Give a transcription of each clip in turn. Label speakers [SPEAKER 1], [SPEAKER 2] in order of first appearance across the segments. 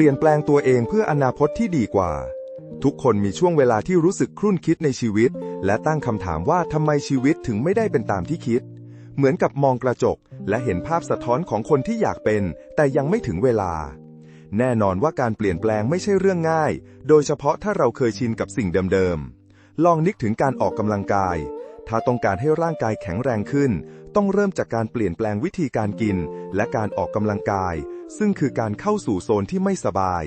[SPEAKER 1] ลี่ยนแปลงตัวเองเพื่ออนาคตที่ดีกว่า ทุกคนมีช่วงเวลาที่รู้สึกครุ่นคิดในชีวิต และตั้งคำถามว่าทำไมชีวิตถึงไม่ได้เป็นตามที่คิด เหมือนกับมองกระจก และเห็นภาพสะท้อนของคนที่อยากเป็น แต่ยังไม่ถึงเวลา แน่นอนว่าการเปลี่ยนแปลงไม่ใช่เรื่องง่าย โดยเฉพาะถ้าเราเคยชินกับสิ่งเดิมๆ ลองนึกถึงการออกกำลังกาย ถ้าต้องการให้ร่างกายแข็งแรงขึ้น ต้องเริ่มจากการเปลี่ยนแปลงวิธีการกิน และการออกกำลังกาย ซึ่งคือการเข้าสู่โซนที่ไม่สบาย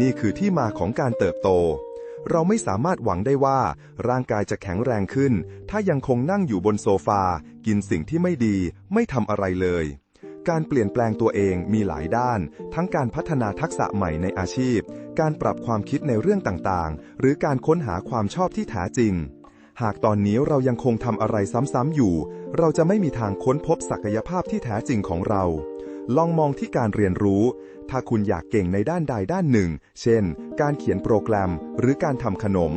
[SPEAKER 1] นี่คือที่มาของการเติบโต เราไม่สามารถหวังได้ว่า ร่างกายจะแข็งแรงขึ้น ถ้ายังคงนั่งอยู่บนโซฟา กินสิ่งที่ไม่ดี ไม่ทำอะไรเลย การเปลี่ยนแปลงตัวเองมีหลายด้าน ทั้งการพัฒนาทักษะใหม่ในอาชีพ การปรับความคิดในเรื่องต่างๆ หรือการค้นหาความชอบที่แท้จริงหากตอนนี้เรายังคงทำอะไรซ้ำๆอยู่ เราจะไม่มีทางค้นพบศักยภาพที่แท้จริงของเรา ลองมองที่การเรียนรู้ ถ้าคุณอยากเก่งในด้านใดด้านหนึ่ง เช่น การเขียนโปรแกรม หรือการทำขนม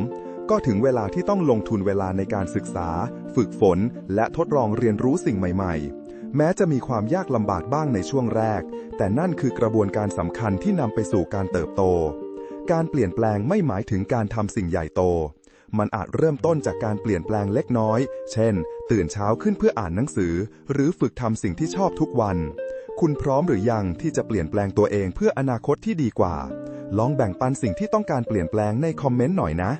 [SPEAKER 1] ก็ถึงเวลาที่ต้องลงทุนเวลาในการศึกษา ฝึกฝน และทดลองเรียนรู้สิ่งใหม่ๆแม้จะมีความยากลำบากบ้างในช่วงแรก แต่นั่นคือกระบวนการสำคัญที่นำไปสู่การเติบโต การเปลี่ยนแปลงไม่หมายถึงการทำสิ่งใหญ่โต มันอาจเริ่มต้นจากการเปลี่ยนแปลงเล็กน้อย เช่น ตื่นเช้าขึ้นเพื่ออ่านหนังสือ หรือฝึกทำสิ่งที่ชอบทุกวัน คุณพร้อมหรือยังที่จะเปลี่ยนแปลงตัวเองเพื่ออนาคตที่ดีกว่า ลองแบ่งปันสิ่งที่ต้องการเปลี่ยนแปลงในคอมเมนต์หน่อยนะ